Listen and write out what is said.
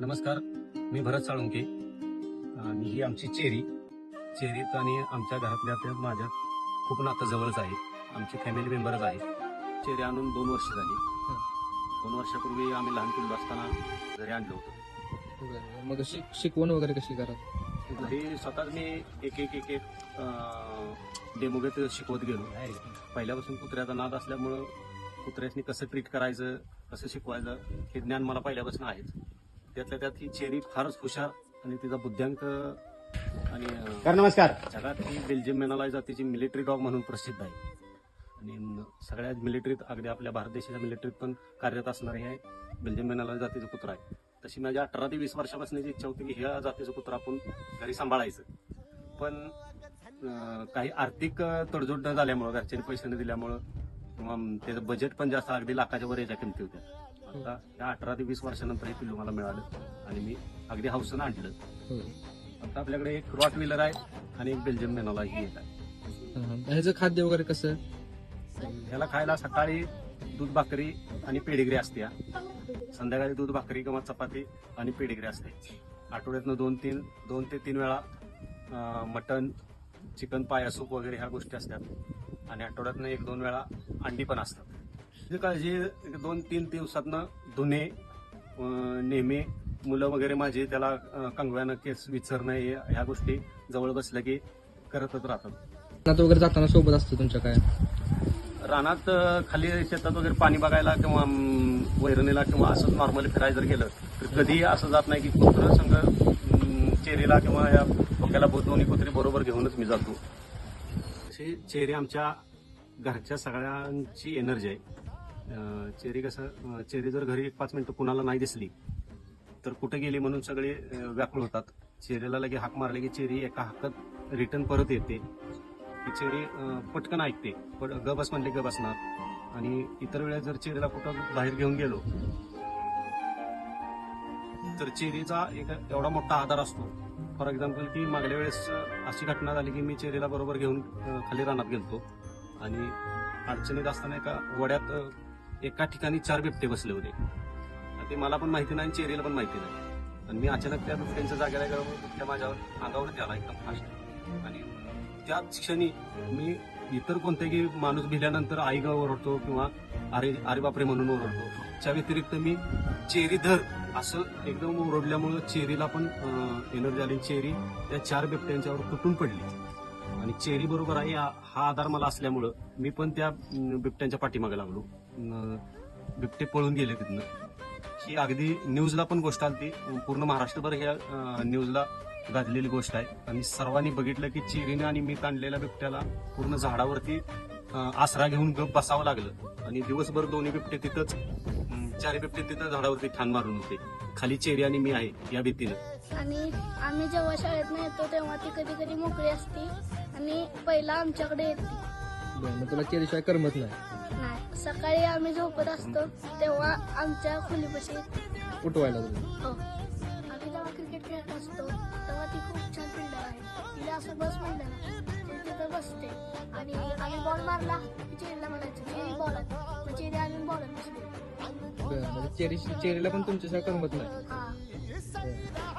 नमस्कार मी भरत साळुंके. आणि ही आमची चेरी. चेरीत आणि आमच्या घरातल्या त्या माझ्या खूप नातं जवळच आहे आमची फॅमिली मेंबरच आहे चेरी आणून दोन वर्ष झाली. दोन वर्षापूर्वी आम्ही लहान पिल्लू असताना घरी आणलं होतं. मग शिक शिकवण वगैरे कशी करा घरी स्वतःच मी एक एक एक एक डेमो घेत शिकवत गेलो. पहिल्यापासून कुत्र्याचा नाद असल्यामुळं कुत्र्यासनी कसं ट्रीट करायचं कसं शिकवायचं हे ज्ञान मला पहिल्यापासून आहेच. त्यातल्या त्यात ही चेरी फारच हुशार आणि तिचा बुद्ध्यांक आणि नमस्कार. जगात ही बेल्जियम मेनालाय जातीची मिलिटरी डॉग म्हणून प्रसिद्ध आहे. आणि सगळ्या मिलिटरीत अगदी आपल्या भारत देशाच्या मिलिटरीत पण कार्यरत असणारे हे बेल्जियम मेनालाय जातीचं कुत्रा आहे. तशी माझ्या अठरा ते वीस वर्षापासूनची इच्छा होती की ह्या जातीचं कुत्रा आपण घरी सांभाळायचं. पण काही आर्थिक तडजोड न झाल्यामुळं घरच्यांनी पैसे न दिल्यामुळं किंवा त्याचं बजेट पण जास्त अगदी लाखाच्या वर याच्या किमती होत्या. आता त्या अठरा ते वीस वर्षानंतर हे पिल्लू मला मिळालं आणि मी अगदी हौसनं आणलं. आता आपल्याकडे एक रॉट व्हीलर आहे आणि एक बेल्जियम मेनाला ही एक आहे. ह्याचं खाद्य वगैरे कसं? ह्याला खायला सकाळी दूध भाकरी आणि पेडिग्री असते संध्याकाळी दूध भाकरी किंवा चपाती आणि पेडिग्री असते. आठवड्यातनं दोन तीन दोन ते तीन वेळा अं, मटण चिकन पाया सूप वगैरे ह्या गोष्टी असतात. आणि आठवड्यातनं एक दोन वेळा अंडी पण असतात. काळजी दोन तीन दिवसातनं धुणे नेहमी मुलं वगैरे माझी त्याला कंगव्यानं केस विचारणं ह्या गोष्टी जवळ बसल्या की करतच राहतात. आता वगैरे जाताना सोबत असतो तुमच्या काय? रानात खाली शेतात वगैरे पाणी बघायला किंवा वैरणीला किंवा असंच नॉर्मली फिरायला जर गेलं तर कधीही असं जात नाही की कुत्रं संघ चेरीला किंवा या डोक्याला दोन्ही कुत्री बरोबर घेऊनच मी जातो. चेरी आमच्या घरच्या सगळ्यांची एनर्जी आहे. चेरी कसं चेरी जर घरी एक पाच मिनिटं कुणाला नाही दिसली तर कुठे गेली म्हणून सगळे व्याकुळ होतात. चेरीला लगे हाक मारले की चेरी एका हातात रिटर्न परत येते. ती चेरी पटकन ऐकते. पण गबस म्हणले गबस ना. आणि इतर वेळेस जर चेरीला कुठं बाहेर घेऊन गेलो तर चेरीचा एक एवढा मोठा आधार असतो. फॉर एक्झाम्पल की मागल्या वेळेस अशी घटना झाली की मी चेरीला बरोबर घेऊन खाली रानात गेलतो. आणि अडचणीत असताना एका वड्यात एका ठिकाणी चार बिबटे बसले होते. आणि ते मला पण माहिती नाही आणि चेरीला पण माहिती नाही. आणि मी अचानक त्या बिबट्यांच्या जागेला गेलो त्या माझ्यावर अंगावर त्याला एकदम फास्ट आणि त्याच क्षणी मी इतर कोणत्याही माणूस भिल्यानंतर आई ओरडतो किंवा अरे अरे बापरे म्हणून ओरडतो. त्या व्यतिरिक्त मी चेरी धर असं एकदम ओरडल्यामुळं चेरीला पण एनर्जी आली. चेरी त्या चार बिबट्यांच्यावर तुटून पडली. आणि चेरी बरोबर आहे हा आधार मला असल्यामुळं मी पण त्या बिबट्यांच्या पाठीमागे लागलो. बिबटे पळून गेले तिथनं. ही अगदी न्यूजला पण गोष्ट आली पूर्ण महाराष्ट्रभर ह्या न्यूजला गाजलेली गोष्ट आहे. आणि सर्वांनी बघितलं की चिरीनं आणि मी ताणलेल्या बिबट्याला पूर्ण झाडावरती आसरा घेऊन गप बसावं लागलं. आणि दिवसभर दोन्ही बिबटे तिथंच चारी बिबटे तिथं झाडावरती ठाण मारून होते. खाली चेरी आणि मी आहे या भीतीनं. आणि आम्ही जेव्हा शाळेत येतो तेव्हा ती कधी कधी मोकळी असते. आणि पहिला आमच्याकडे येते. बरं, मग तुला केल्याशिवाय करमत नाही. नाही सकाळी आम्ही झोपत असतो तेव्हा आमच्या खोलीपाशी. उठवायला तुला हो. आम्ही जेव्हा क्रिकेट खेळत असतो तेव्हा ती खूप छान फिल्डर आहे. तिला असं बस म्हणलं ती तिथं बसते. आणि आम्ही बॉल मारला की चेरीला म्हणायचं चेरी बॉलर मग चेरी आणून बॉलर बसते बरं, म्हणजे चेरी चेरीला पण तुमच्याशिवाय करमत नाही. हा. बरं.